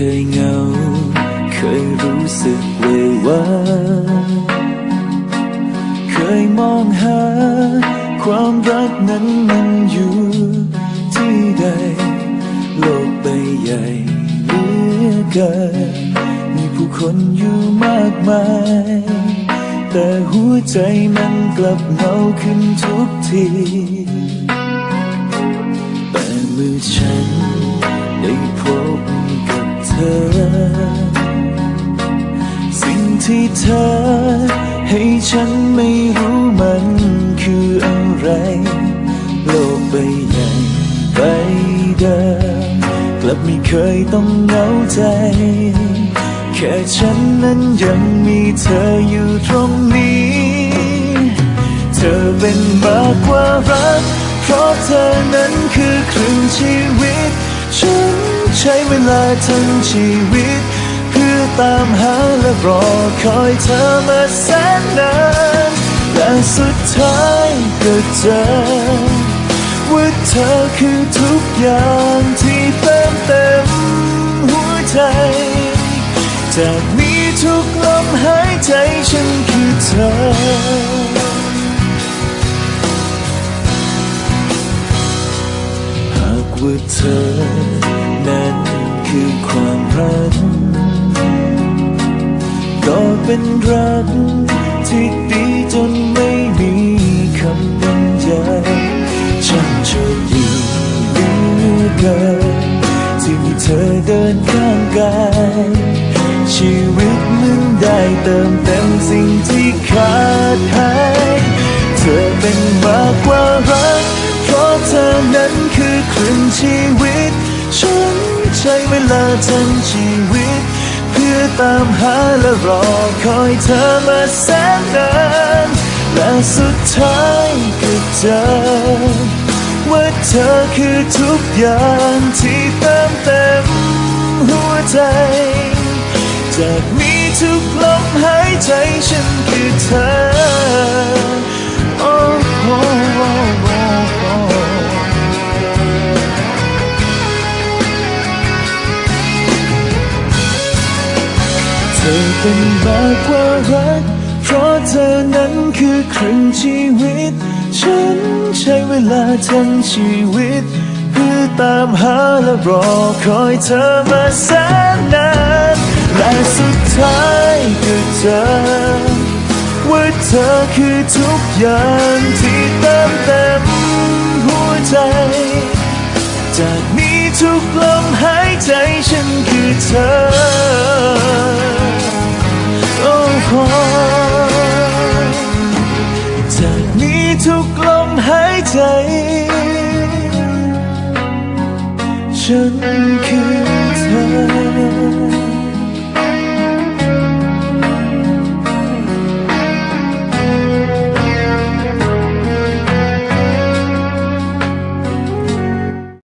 คยเหงา เคยรู้สึกเวว่า เคยมองหา ความรักนั้นมันอยู่ที่ใด โลกใบใหญ่เหลือเกินมีผู้คนอยู่มากมาย แต่หัวใจมันกลับเหงาขึ้นทุกที แต่มือฉัน ที่เธอ ให้ฉันไม่รู้มันคืออะไร โลกใบใหญ่ใบเดิมกลับไม่เคยต้องเหงาใจ แค่ฉันนั้นยังมีเธออยู่ตรงนี้ เธอเป็นมากกว่ารัก เพราะเธอนั้นคือครึ่งชีวิต ฉันใช้เวลาทั้งชีวิต ตามหาและรอคอยเธอมาแสนนานและสุดท้ายก็เจอว่าเธอคือทุกอย่างที่เติมเต็มหัวใจ จากนี้ทุกลมหายใจฉันคือเธอหากว่าเธอนั้นคือความรัก เป็นรัก ที่ดีจนไม่มีคำบรรยายฉันโชคดีเหลือเกินที่มีเธอเดินข้างกาย ชีวิตมันได้เติมเต็มสิ่งที่ขาดหาย เธอเป็นมากกว่ารัก เพราะเธอนั้นคือครึ่งชีวิต ฉันใช้เวลาทั้งชีวิต อตามหาและรอคอยเธอมาแสนนานและสุดท้ายก็เจอว่าเธอคือทุกอย่างที่เติมเต็มหัวใจ จากนี้ทุกลมหายใจฉันคือเธอ ธอเป็นมากกว่ารัก เพราะเธอนั้นคือครึ่งชีวิต ฉันใช้เวลาทั้งชีวิต เพื่อตามหาและรอคอยเธอมาแสนนานและสุดท้ายก็เจอว่าเธอคือทุกอย่างที่เติมเต็มหัวใจ จากนี้ทุกลมหายใจฉันคือเธอ ทุกลมหายใจ ฉันคือ